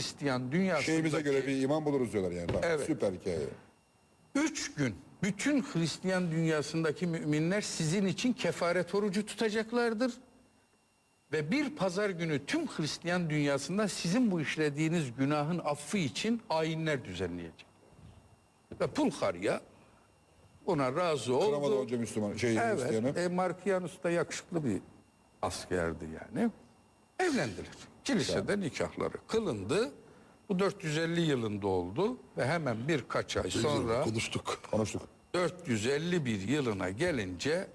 Hristiyan dünyasındaki Şeyimize göre bir iman buluruz diyorlar yani. Bak, Evet. Süper hikaye. üç gün bütün Hristiyan dünyasındaki müminler sizin için kefaret orucu tutacaklardır. Ve bir pazar günü tüm Hristiyan dünyasında sizin bu işlediğiniz günahın affı için ayinler düzenleyecek. Ve Pulharya ona razı oldu. Kıramadı önce Müslüman şey Evet, Hristiyanı. e, Markianus da yakışıklı bir askerdi yani. Evlendiler. Kilisede nikahları kılındı. Bu 450 yılında oldu ve hemen birkaç ay sonra Konuştuk. Konuştuk. 451 yılına gelince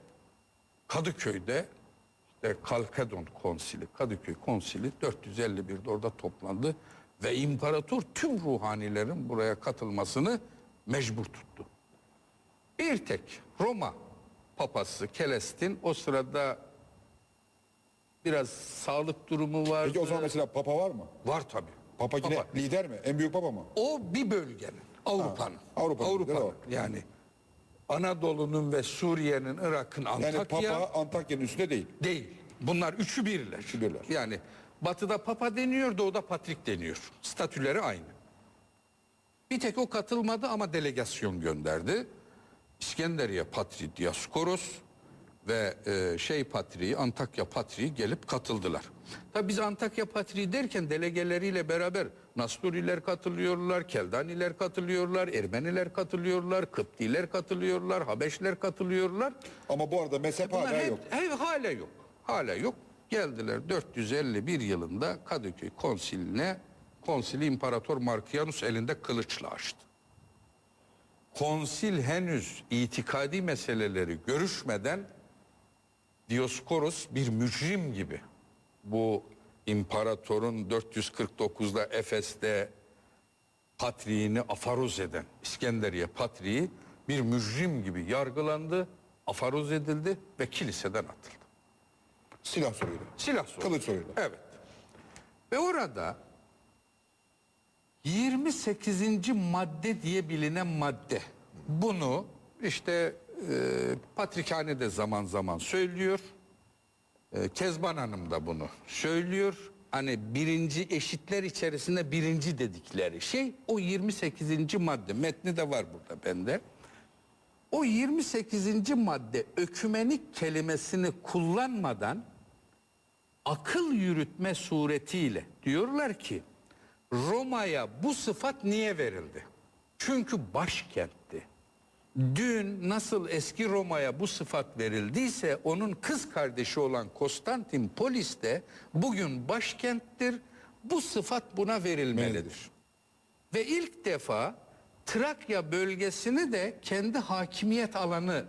Kadıköy'de işte Kalkedon konsili, Kadıköy konsili 451'de orada toplandı ve imparator tüm ruhanilerin buraya katılmasını mecbur tuttu. Bir tek Roma papası Kelestin o sırada biraz sağlık durumu var. Peki o zaman mesela Papa var mı? var tabii. Papa yine Papa. lider mi? En büyük Papa mı? O bir bölgenin, Avrupa'nın. Avrupa'nın, Avrupa'nın. Yani Anadolu'nun ve Suriye'nin, Irak'ın, Yani Antakya Papa Antakya'nın üstünde değil. değil. Bunlar üçü birler. Üçü birler. Yani batıda Papa deniyor, doğuda Patrik deniyor. Statüleri aynı. Bir tek o katılmadı ama delegasyon gönderdi. İskenderiye Patri Diaskoros ve e, şey Patriği, Antakya Patriği gelip katıldılar. Tabi biz Antakya Patriği derken delegeleriyle beraber Nasturiler katılıyorlar, Keldaniler katılıyorlar, Ermeniler katılıyorlar, Kıptiler katılıyorlar, Habeşler katılıyorlar. Ama bu arada mezhep Bunlar hala hep- yok. hep hala yok. Hala yok. Geldiler 451 yılında Kadıköy konsiline konsili İmparator Markianus elinde kılıçla açtı. Konsil henüz itikadi meseleleri görüşmeden Dioskoros bir mücrim gibi bu imparatorun 449'da Efes'te patriğini afaroz eden İskenderiye patriği bir mücrim gibi yargılandı, afaroz edildi ve kiliseden atıldı. Silah soruyla. Silah sorunu. Kılıç soruyla. Evet. Ve orada 28. madde diye bilinen madde. Bunu işte Patrikhane de zaman zaman söylüyor. E, Kezban Hanım da bunu söylüyor. Hani birinci eşitler içerisinde birinci dedikleri şey o 28. madde. Metni de var burada bende. O 28. madde ökümenik kelimesini kullanmadan akıl yürütme suretiyle diyorlar ki Roma'ya bu sıfat niye verildi? Çünkü başkentti. Dün nasıl eski Roma'ya bu sıfat verildiyse onun kız kardeşi olan Konstantinpolis de bugün başkenttir. Bu sıfat buna verilmelidir. Ve ilk defa Trakya bölgesini de kendi hakimiyet alanı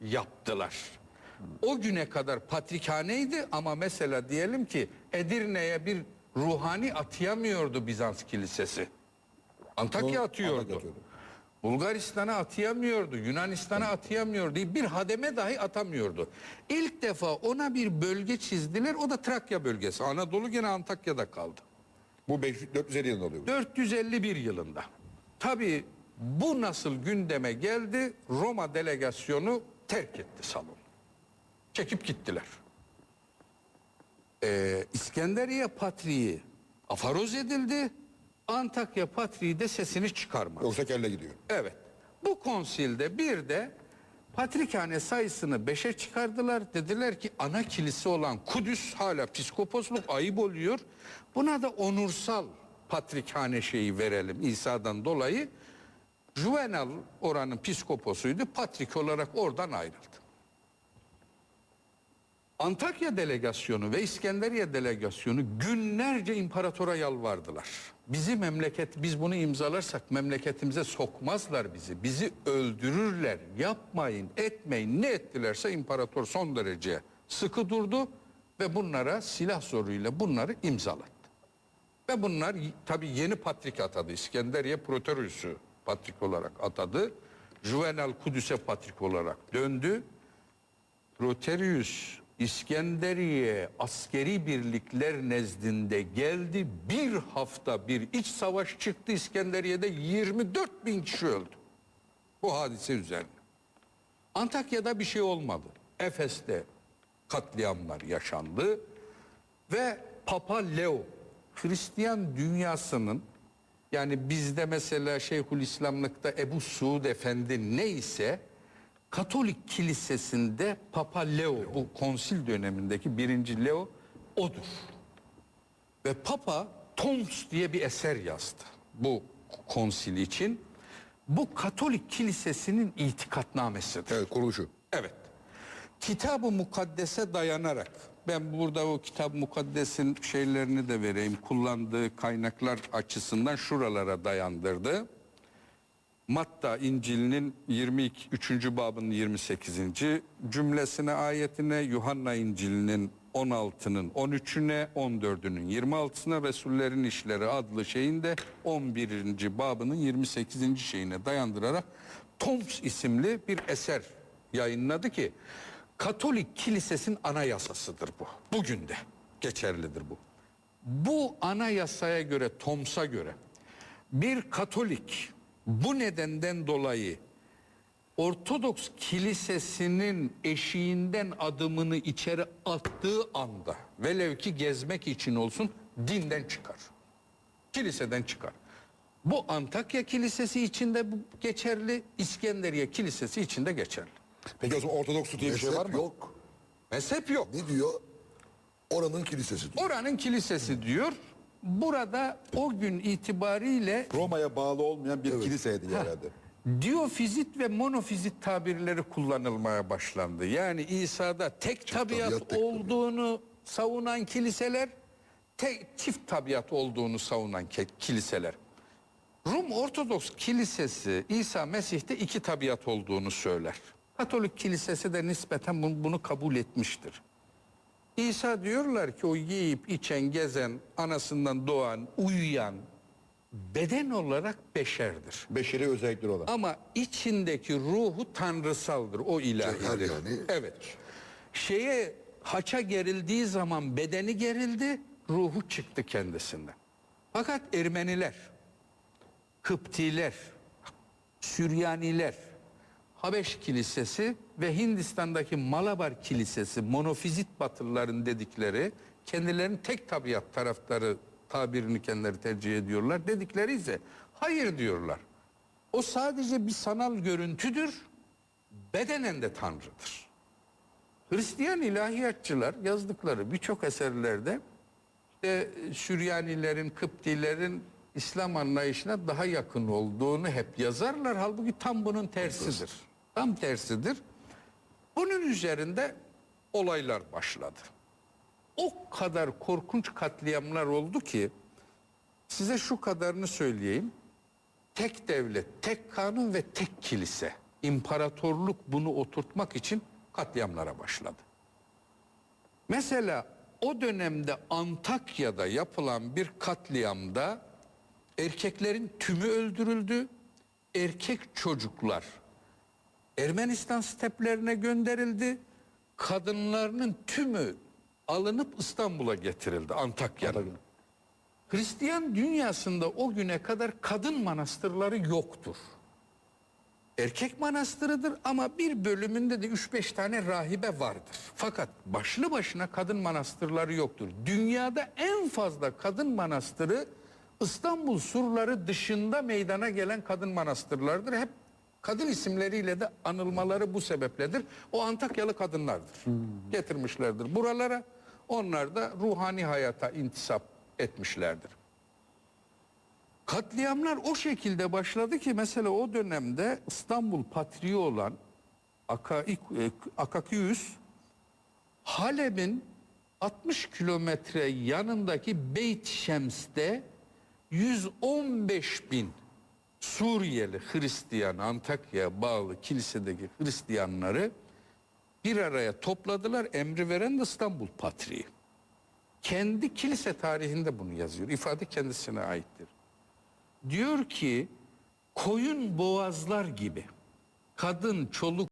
yaptılar. O güne kadar patrikhaneydi ama mesela diyelim ki Edirne'ye bir ruhani atayamıyordu Bizans kilisesi. Antakya atıyordu. Bulgaristan'a atayamıyordu, Yunanistan'a atayamıyordu, bir hademe dahi atamıyordu. İlk defa ona bir bölge çizdiler, o da Trakya bölgesi. Anadolu gene Antakya'da kaldı. Bu 500 450 yılında oluyor. bu. 451 yılında. Tabii bu nasıl gündeme geldi? Roma delegasyonu terk etti salonu. Çekip gittiler. Ee, İskenderiye Patriği afaroz edildi. Antakya Patriği de sesini çıkarmadı. Yoksa kelle gidiyor. Evet. Bu konsilde bir de patrikhane sayısını beşe çıkardılar. Dediler ki ana kilise olan Kudüs hala piskoposluk ayıp oluyor. Buna da onursal patrikhane şeyi verelim İsa'dan dolayı. Juvenal oranın piskoposuydu. Patrik olarak oradan ayrıldı. Antakya delegasyonu ve İskenderiye delegasyonu günlerce imparatora yalvardılar. Bizi memleket, biz bunu imzalarsak memleketimize sokmazlar bizi. Bizi öldürürler. Yapmayın, etmeyin. Ne ettilerse imparator son derece sıkı durdu ve bunlara silah zoruyla bunları imzalattı. Ve bunlar tabii yeni patrik atadı. İskenderiye Proterius'u patrik olarak atadı. Juvenal Kudüs'e patrik olarak döndü. Proterius İskenderiye askeri birlikler nezdinde geldi. Bir hafta bir iç savaş çıktı İskenderiye'de 24 bin kişi öldü. Bu hadise üzerine. Antakya'da bir şey olmadı. Efes'te katliamlar yaşandı ve Papa Leo Hristiyan dünyasının yani bizde mesela Şeyhülislamlıkta Ebu Suud Efendi neyse Katolik kilisesinde Papa Leo bu konsil dönemindeki birinci Leo odur. Ve Papa Toms diye bir eser yazdı bu konsil için. Bu Katolik kilisesinin itikatnamesidir. Evet kuruluşu. Evet. Kitab-ı Mukaddes'e dayanarak ben burada o Kitab-ı Mukaddes'in şeylerini de vereyim. Kullandığı kaynaklar açısından şuralara dayandırdı. Matta İncil'inin 22 3. babının 28. cümlesine ayetine, Yuhanna İncil'inin 16'nın 13'üne, 14'ünün 26'sına Resullerin İşleri adlı şeyinde 11. babının 28. şeyine dayandırarak Toms isimli bir eser yayınladı ki Katolik Kilisesi'nin anayasasıdır bu. Bugün de geçerlidir bu. Bu anayasaya göre, Toms'a göre bir Katolik bu nedenden dolayı Ortodoks kilisesinin eşiğinden adımını içeri attığı anda velev ki gezmek için olsun dinden çıkar. Kiliseden çıkar. Bu Antakya Kilisesi içinde bu geçerli, İskenderiye Kilisesi içinde geçerli. Peki o zaman Ortodoks diye bir şey var mı? yok. Mezhep yok. Ne diyor? Oranın kilisesi diyor. Oranın kilisesi diyor. Burada o gün itibariyle Roma'ya bağlı olmayan bir kiliseydi herhalde. Diyofizit ve monofizit tabirleri kullanılmaya başlandı. Yani İsa'da tek tabiat, tabiat, tek olduğunu savunan kiliseler, tek çift tabiat olduğunu savunan ke- kiliseler. Rum Ortodoks Kilisesi İsa Mesih'te iki tabiat olduğunu söyler. Katolik Kilisesi de nispeten bunu, bunu kabul etmiştir. İsa diyorlar ki o yiyip içen, gezen, anasından doğan, uyuyan beden olarak beşerdir. Beşeri özellikleri olan. Ama içindeki ruhu tanrısaldır. O ilahi. Yani. Evet. Şeye haça gerildiği zaman bedeni gerildi, ruhu çıktı kendisinden. Fakat Ermeniler, Kıptiler, Süryaniler, Habeş Kilisesi ve Hindistan'daki Malabar Kilisesi, monofizit batılıların dedikleri, kendilerinin tek tabiat taraftarı tabirini kendileri tercih ediyorlar. Dedikleri ise hayır diyorlar. O sadece bir sanal görüntüdür, bedenen de tanrıdır. Hristiyan ilahiyatçılar yazdıkları birçok eserlerde işte Süryanilerin, Kıptilerin İslam anlayışına daha yakın olduğunu hep yazarlar. Halbuki tam bunun tersidir. Tam tersidir. Bunun üzerinde olaylar başladı. O kadar korkunç katliamlar oldu ki size şu kadarını söyleyeyim. Tek devlet, tek kanun ve tek kilise. İmparatorluk bunu oturtmak için katliamlara başladı. Mesela o dönemde Antakya'da yapılan bir katliamda erkeklerin tümü öldürüldü. Erkek çocuklar Ermenistan steplerine gönderildi. Kadınlarının tümü alınıp İstanbul'a getirildi Antakya'nın. Hristiyan dünyasında o güne kadar kadın manastırları yoktur. Erkek manastırıdır ama bir bölümünde de 3-5 tane rahibe vardır. Fakat başlı başına kadın manastırları yoktur. Dünyada en fazla kadın manastırı İstanbul surları dışında meydana gelen kadın manastırlardır. Hep kadın isimleriyle de anılmaları bu sebepledir. O Antakyalı kadınlardır. Getirmişlerdir buralara. Onlar da ruhani hayata intisap etmişlerdir. Katliamlar o şekilde başladı ki mesela o dönemde İstanbul patriği olan e, Akakius Halep'in 60 kilometre yanındaki Beyt Şems'te 115 bin Suriyeli Hristiyan Antakya'ya bağlı kilisedeki Hristiyanları bir araya topladılar. Emri veren de İstanbul Patriği. Kendi kilise tarihinde bunu yazıyor. İfade kendisine aittir. Diyor ki koyun boğazlar gibi kadın, çoluk,